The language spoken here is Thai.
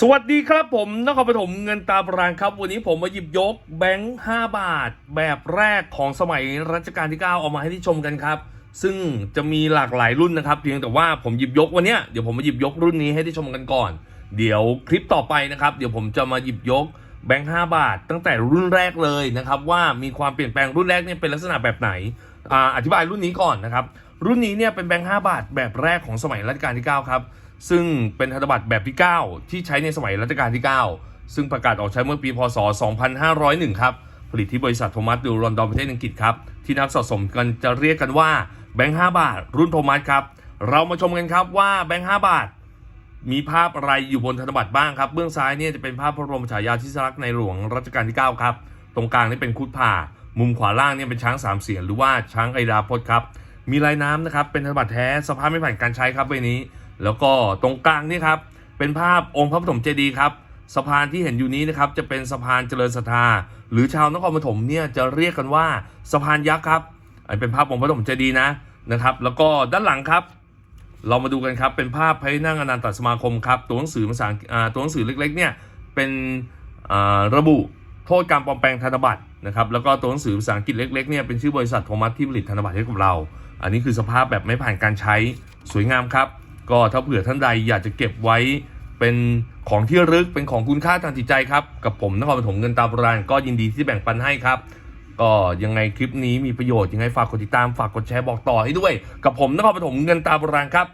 สวัสดีครับผมนครปฐมเงินตาบรานครับ วันนี้ผมมาหยิบยกแบงค์5บาท แบบแรกของสมัยรัชกาลที่9เอามาให้ที่ชมกันครับ ซึ่งจะมีหลากหลายรุ่นนะครับ เพียงแต่ว่าผมหยิบยกวันนี้เดี๋ยวผมมาหยิบยกรุ่นนี้ให้ที่ชมกันก่อน เดี๋ยวคลิปต่อไปนะครับ เดี๋ยวผมจะมาหยิบยกแบงค์5บาท ตั้งแต่รุ่นแรกเลยนะครับ ว่ามีความเปลี่ยนแปลงรุ่นแรกเนี่ยเป็นลักษณะแบบไหนออธิบายรุ่นนี้ก่อนนะครับรุ่นนี้เนี่ยเป็นแบงค์5บาท แบบแรกของสมัยรัชกาลที่ 9 ครับ ซึ่งเป็นธนบัตรแบบที่ 9 ที่ใช้ในสมัยรัชกาลที่ 9 ซึ่งประกาศออกใช้เมื่อปี พศ 2501 ครับ ผลิตที่บริษัทโทมัสดูลอนดอนประเทศอังกฤษครับ ที่นักสะสมกันจะเรียกกันว่าแบงค์ 5 บาท รุ่นโทมัสครับ เรามาชมกันครับว่าแบงค์ 5 บาท มีภาพอะไรอยู่บนธนบัตรบ้างครับ เบื้องซ้ายเนี่ยจะเป็นภาพพระบรมฉายาธิสลักษณ์ในหลวงรัชกาลที่ 9 ครับ ตรงกลางนี่เป็นคุดผ่า มุมขวาล่างเนี่ยเป็นช้างสามเสียนหรือว่าช้างไอดาพจน์ครับ มีลายน้ำนะครับ เป็นธนบัตรแท้ สภาพไม่ผ่านการใช้ครับใบนี้ แล้วก็ตรงกลางนี่ครับ เป็นภาพองค์พระปฐมเจดีย์ครับสะพานที่เห็นอยู่นี้นะครับจะเป็นสะพานเจริญศรัทธาหรือชาวนครปฐมเนี่ยจะเรียกกันว่าสะพานยักษ์ครับอันเป็นภาพองค์พระปฐมเจดีย์นะนะครับ แล้วก็ด้านหลังครับ เรามาดูกันครับเป็นภาพพระนั่งอนันตสมาคมครับตัวหนังสือภาษาอ่าตัวหนังสือเล็กๆเนี่ยเป็นระบุโทษการปลอมแปลงธนบัตรนะครับแล้วก็ตัวหนังสือภาษาอังกฤษเล็กๆเนี่ยเป็นชื่อบริษัทโทมัสที่ผลิตธนบัตรให้กับเรา อันนี้คือสภาพแบบไม่ผ่านการใช้สวยงามครับ ก็ถ้าเผื่อท่านใดอยากจะเก็บไว้เป็นของที่ระลึกเป็นของคุณค่าทางจิตใจครับ กับผมนครปฐมเงินตาโบราณก็ยินดีที่แบ่งปันให้ครับ ก็ยังไงคลิปนี้มีประโยชน์ยังไงฝากกดติดตามฝากกดแชร์บอกต่อให้ด้วย กับผมนครปฐมเงินตาโบราณครับ